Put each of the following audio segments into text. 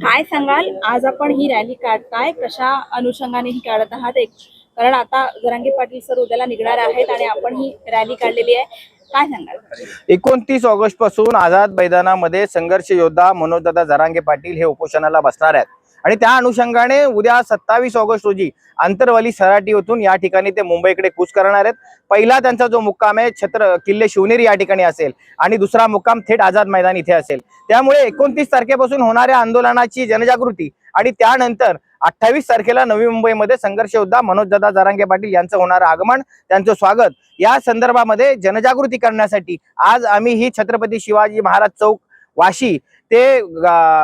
काय सांगाल? आज आपण ही रॅली काढताय कशा अनुषंगाने ही काढत आहात? एक कारण आता जरांगे पाटील सर उद्याला निघणार आहेत आणि आपण ही रॅली काढलेली आहे. काय सांगाल? एकोणतीस ऑगस्टपासून आझाद मैदानामध्ये संघर्ष योद्धा मनोजदादा जरांगे पाटील हे उपोषणाला बसणार आहेत. आणि त्या अनुषंगाने उद्या सत्तावीस ऑगस्ट रोजी आंतरवाली सराटी होतून या ठिकाणी ते मुंबईकडे कूच करणार आहेत. पहिला त्यांचा जो मुक्काम आहे छत्र किल्ले शिवनेरी या ठिकाणी असेल आणि दुसरा मुक्काम थेट आझाद मैदान इथे असेल. त्यामुळे एकोणतीस तारखेपासून होणाऱ्या आंदोलनाची जनजागृती आणि त्यानंतर अठ्ठावीस तारखेला नवी मुंबईमध्ये संघर्ष योद्धा मनोजदादा जारांगे पाटील यांचं होणारं आगमन त्यांचं स्वागत. या संदर्भामध्ये जनजागृती करण्यासाठी आज आम्ही ही छत्रपती शिवाजी महाराज चौक वाशी ते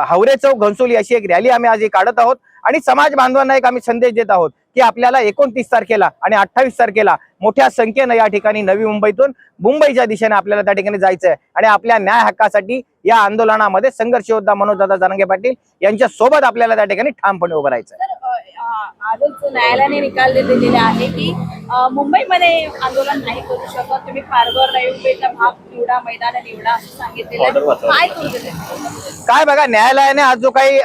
हवरे चौक घनसोली अशी एक रॅली आम्ही आज काढत आहोत आणि समाज बांधवांना एक आम्ही संदेश देत आहोत की आपल्याला एकोणतीस तारखेला आणि अठ्ठावीस तारखेला मोठ्या संख्येनं या ठिकाणी नवी मुंबईतून मुंबईच्या दिशेने आपल्याला त्या ठिकाणी जायचं आहे आणि आपल्या न्याय हक्कासाठी या आंदोलनामध्ये संघर्ष योद्धा मनोजदादा जानंगे पाटील यांच्या सोबत आपल्याला त्या ठिकाणी ठामपणे उभं राहायचं आहे. आजच न्यायालयाने निकाल दिलेला आहे की मुंबईमध्ये आंदोलन नाही करू शकत. तुम्ही पारवर मुंबईचा भाग निवडा मैदान निवडा असं सांगितलेलं आहे. काय काय बघा न्यायालयाने आज जो काही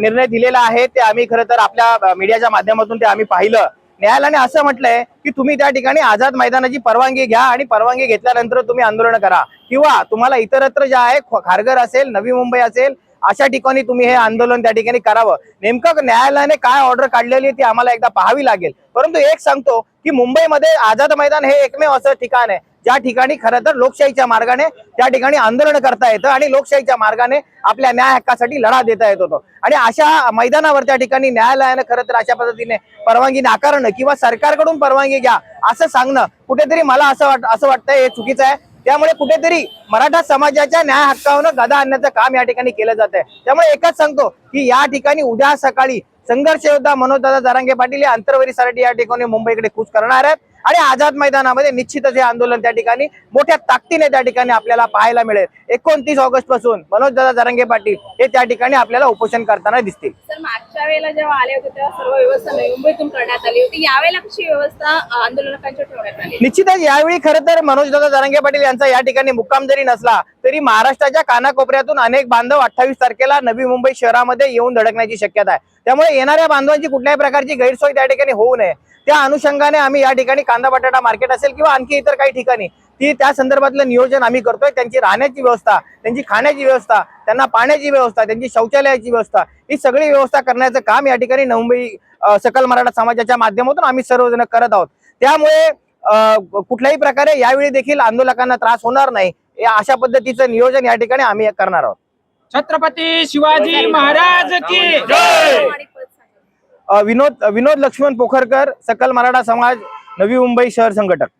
निर्णय दिलेला आहे ते आम्ही खरं तर आपल्या मीडियाच्या माध्यमातून ते आम्ही पाहिलं. न्यायालयाने असं म्हटलंय की तुम्ही त्या ठिकाणी आझाद मैदानाची परवानगी घ्या आणि परवानगी घेतल्यानंतर तुम्ही आंदोलन करा. किंवा तुम्हाला इतरत्र जे आहे खारघर असेल नवी मुंबई असेल अशा ठिकाणी तुम्ही हे आंदोलन त्या ठिकाणी करावं. नेमकं न्यायालयाने काय ऑर्डर काढलेली ती आम्हाला एकदा पाहावी लागेल. परंतु एक सांगतो की मुंबईमध्ये आझाद मैदान हे एकमेव असं ठिकाण आहे. ज्या ठिकाणी खरं तर लोकशाहीच्या मार्गाने त्या ठिकाणी आंदोलन करता येतं आणि लोकशाहीच्या मार्गाने आपल्या न्याय हक्कासाठी लढा देता येत होतो. आणि अशा मैदानावर त्या ठिकाणी न्यायालयानं खरं तर अशा पद्धतीने परवानगी नाकारणं किंवा सरकारकडून परवानगी घ्या असं सांगणं कुठेतरी मला असं वाट असं वाटतंय हे चुकीचं आहे. त्यामुळे कुठेतरी मराठा समाजाच्या न्याय हक्कावर गदा आणण्याचं काम या ठिकाणी केलं जात आहे त्यामुळे एकच सांगतो की या ठिकाणी उद्या सकाळी संघर्ष योद्धा मनोजदादा जरांगे पाटील हे अंतर्वरीसाठी या ठिकाणी मुंबईकडे कूच करणार आहेत. आणि आझाद मैदानामध्ये निश्चितच हे आंदोलन त्या ठिकाणी मोठ्या ताकदीने त्या ठिकाणी आपल्याला पाहायला मिळेल. एकोणतीस ऑगस्टपासून मनोजदादा जरांगे पाटील हे त्या ठिकाणी आपल्याला उपोषण करताना दिसतील. मागच्या वेळेला जेव्हा आले होते तेव्हा सर्व व्यवस्था मुंबईतून करण्यात आली होती. यावेळेला कशी व्यवस्था अ, आंदोलकांच्या ठेवण्यात आली? निश्चितच यावेळी खरं तर मनोजदादा जरांगे पाटील यांचा या ठिकाणी मुक्काम जरी नसला तरी महाराष्ट्राच्या कानाकोपऱ्यातून अनेक बांधव अठ्ठावीस तारखेला नवी मुंबई शहरामध्ये येऊन धडकण्याची शक्यता आहे. त्यामुळे येणाऱ्या बांधवांची कुठल्याही प्रकारची गैरसोय त्या ठिकाणी होऊ नये. त्या अनुषंगाने आम्ही या ठिकाणी कांदा बटाटा मार्केट असेल किंवा आणखी इतर काही ठिकाणी ती त्या संदर्भातलं नियोजन आम्ही करतोय. त्यांची राहण्याची व्यवस्था त्यांची खाण्याची व्यवस्था त्यांना पाण्याची व्यवस्था त्यांची शौचालयाची व्यवस्था ही सगळी व्यवस्था करण्याचं काम या ठिकाणी मुंबई सकल मराठा समाजाच्या माध्यमातून आम्ही सर्वजण करत आहोत. त्यामुळे अ, कुठल्याही प्रकारे यावेळी देखील आंदोलकांना त्रास होणार नाही. या अशा पद्धतीचं नियोजन या ठिकाणी आम्ही करणार आहोत. छत्रपती शिवाजी महाराज की विनोद विनोद लक्ष्मण पोखरकर सकल मराठा समाज नवी मुंबई शहर संघटक.